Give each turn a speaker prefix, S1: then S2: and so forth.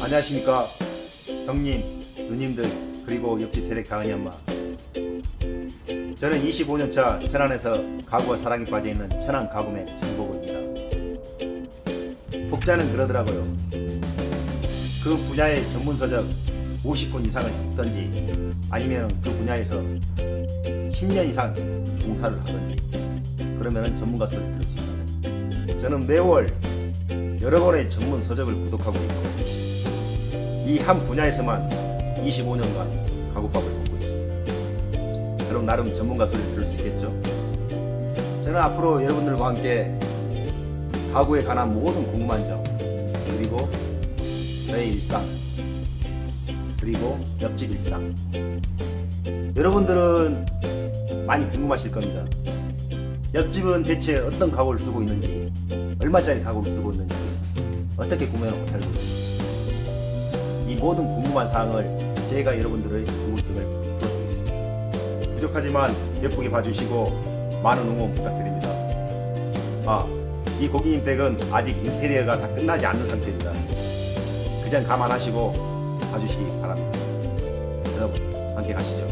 S1: 안녕하십니까 형님, 누님들 그리고 옆집 세대 가은이 엄마. 저는 25년차 천안에서 가구와 사랑에 빠져있는 천안 가구맨 정보고입니다. 복자는 그러더라고요. 그 분야의 전문 서적 50권 이상을 읽던지 아니면 그 분야에서 10년 이상 종사를 하든지 그러면 전문가 소리를 들을 수 있습니다. 저는 매월 여러 권의 전문 서적을 구독하고 있고 이 한 분야에서만 25년간 가구밥을 먹고 있습니다. 그럼 나름 전문가 소리를 들을 수 있겠죠? 저는 앞으로 여러분들과 함께 가구에 관한 모든 궁금한 점 그리고 저의 일상 그리고 옆집 일상 여러분들은 많이 궁금하실 겁니다. 옆집은 대체 어떤 가구를 쓰고 있는지 얼마짜리 가구를 쓰고 있는지 어떻게 구매하고 살고 있는지 이 모든 궁금한 사항을 제가 여러분들의 궁금증을 풀어드리겠습니다. 부족하지만 예쁘게 봐주시고 많은 응원 부탁드립니다. 아, 이 고객님 댁은 아직 인테리어가 다 끝나지 않는 상태입니다. 그점 감안하시고 봐주시기 바랍니다. 여러분, 함께 가시죠.